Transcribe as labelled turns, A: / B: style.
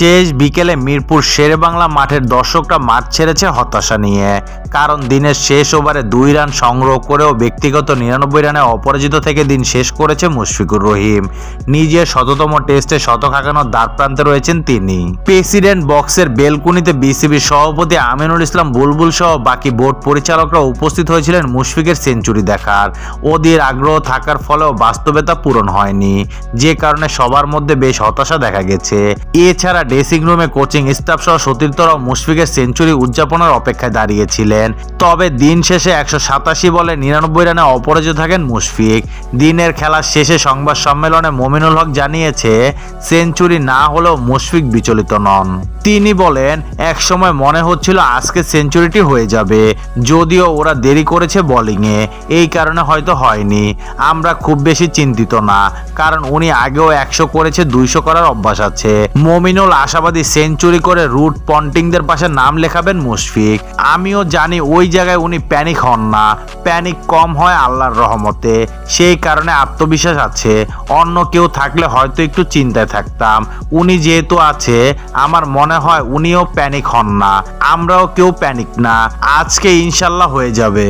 A: শেষ বিকেলে মিরপুর শেরেবাংলা মাঠের দর্শকরা মাঠ ছেড়েছে হতাশা নিয়ে। কারণ দিনের শেষ ওভারে দুই রান সংগ্রহ করেও ব্যক্তিগত নিরানব্বই রানে অপরাজিত থেকে দিন শেষ করেছে মুশফিকুর রহিম। নিজের শততম টেস্টে শতক হাঁকানোর দ্বার প্রান্তে রয়েছেন তিনি। প্রেসিডেন্ট বক্সের বেলকুনিতে বিসিবির সভাপতি আমিনুল ইসলাম বুলবুল সহ বাকি বোর্ড পরিচালকরা উপস্থিত হয়েছিলেন মুশফিকের সেঞ্চুরি দেখার। ওদের আগ্রহ থাকার ফলেও বাস্তবেতা পূরণ হয়নি। যে কারণে সবার মধ্যে বেশ হতাশা দেখা গেছে। এছাড়া ড্রেসিং রুমে কোচিং স্টাফ সহ সতীর্থরাও মুশফিকের সেঞ্চুরি উদযাপনের অপেক্ষায় দাঁড়িয়েছিলেন। তবে দিন শেষে একশো সাতাশি বলে নিরানব্বই রানে অপরাজিত থাকেন মুশফিক। দিনের খেলার শেষে সংবাদ সম্মেলনে মমিনুল হক জানিয়েছে সেঞ্চুরি না হলেও মুশফিক বিচলিত নন। তিনি বলেন, একসময় মনে হচ্ছিল আজকে সেঞ্চুরিটি হয়ে যাবে। যদিও ওরা দেরি করেছে বোলিংয়ে এই কারণে হয়তো হয়নি। আমরা খুব বেশি চিন্তিত না। কারণ উনি আগেও একশো করেছে, দুইশো করার অভ্যাস আছে। মমিনুল আশাবাদী সেঞ্চুরি করে রুট পন্টিংদের পাশে নাম লেখাবেন মুশফিক। আমিও জানি ওই জায়গায় উনি প্যানিক হন না। প্যানিক কম হয় আল্লাহর রহমতে। সেই কারণে আত্মবিশ্বাস আছে। অন্য কেউ থাকলে হয়তো একটু চিন্তায় থাকতাম। উনি যেহেতু আছে, আমার মনে হয় উনিও প্যানিক হন না। আমরাও কেউ প্যানিক না। আজকে ইনশাল্লাহ হয়ে যাবে।